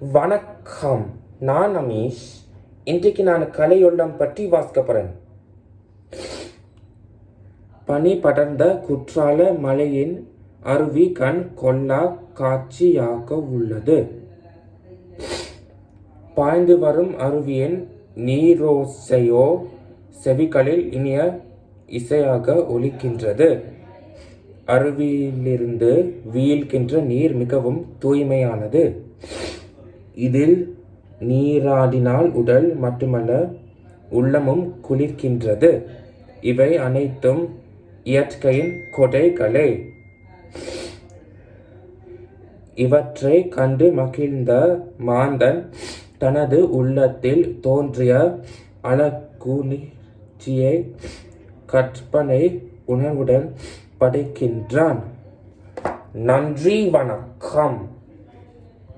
வணக்கம். நான் அமீஷ். இன்றைக்கு நான் கலையுள்ளம் பற்றி வாசிக்க பனி படர்ந்த குற்றால மலையின் அருவி கண் கொள்ளா காட்சியாக உள்ளது. பாய்ந்து வரும் அருவியின் நீரோசையோ செவிகளில் இனிய இசையாக ஒலிக்கின்றது. அருவியிலிருந்து வீழ்கின்ற நீர் மிகவும் தூய்மையானது. இதில் நீராடினால் உடல் மட்டுமல்ல உள்ளமும் குளிர்கின்றது. இவை அனைத்தும் இயற்கையின் கொடைகளே. இவற்றை கண்டு மகிழ்ந்த மாந்தன் தனது உள்ளத்தில் தோன்றிய அழகுணர்ச்சியை கற்பனை உணர்வுடன் படைக்கின்றான். நன்றி வணக்கம்.